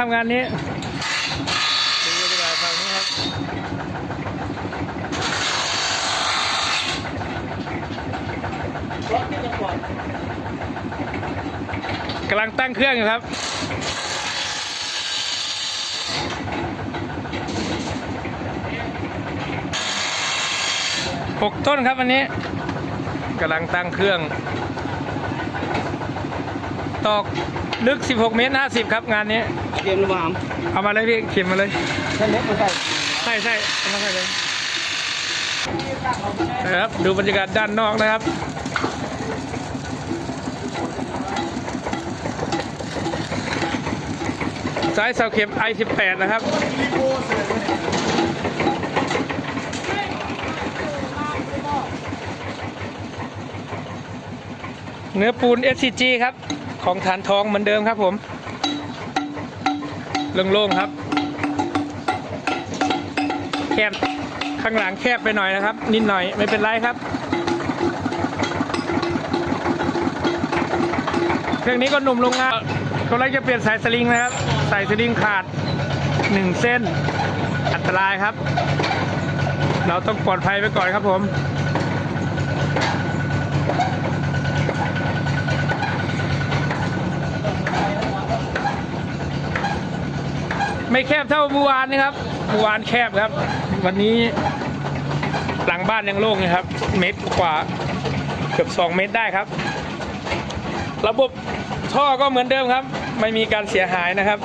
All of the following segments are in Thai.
ครับงานนี้ดูบรรยากาศฝั่งนี้ครับรถที่จะปลอดกำลังตั้งเครื่องอยู่ครับหกต้นครับวันนี้กำลังตั้งเครื่อง ตอกลึก 16 เมตร 50 ครับงานนี้ เตรียมระบามเอามาเลยพี่เข็มมาเลยใช่เล็กไม่ใช่ใช่ใช่เอามาใส่เลยนะครับดูบรรยากาศด้านนอกนะครับสายเสาเข็ม i18 นะครับ เนื้อปูน SCG ครับ ของฐานทองเหมือนเดิมครับผม โล่งๆครับ แคบข้างหลังแคบไปหน่อยนะครับ นิดหน่อยไม่เป็นไรครับ เครื่องนี้ก็หนุ่มโรงงานก็เลยจะเปลี่ยนสายสลิงนะครับ สายสลิงขาดหนึ่งเส้น อันตรายครับ เราต้องปลอดภัยไปก่อนครับผม ไม่แคบเท่าเมื่อวานนะครับเมื่อวานแคบครับ วันนี้หลังบ้านยังโล่งนะครับ เมตรกว่าเกือบ2 เมตรได้ครับ ระบบท่อก็เหมือนเดิมครับ ไม่มีการเสียหายนะครับ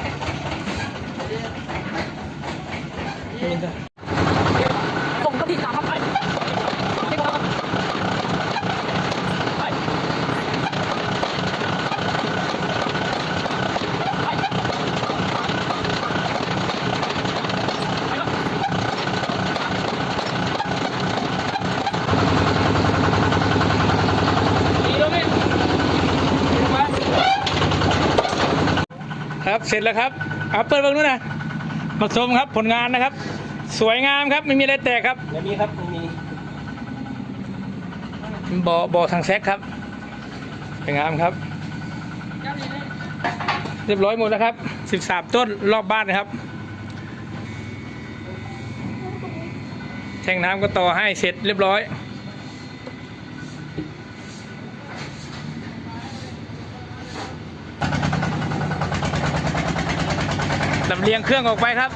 ส่งกระดิ่งตามครับไปไปก่อนไปไปดีแล้วนี่มา ครับเสร็จแล้วครับเอาเปิดเบิ่งด้วยนะมาชมครับผลงานนะครับ สวยงามครับไม่มีอะไรแตกครับไม่มีครับไม่มีบ่อบ่อทางแซกครับสวยงามครับ เรียบร้อยหมดแล้วครับ 13 ต้นรอบบ้านนะครับ แทงน้ำก็ต่อให้เสร็จเรียบร้อยำเลียงเครื่องออกไปครับ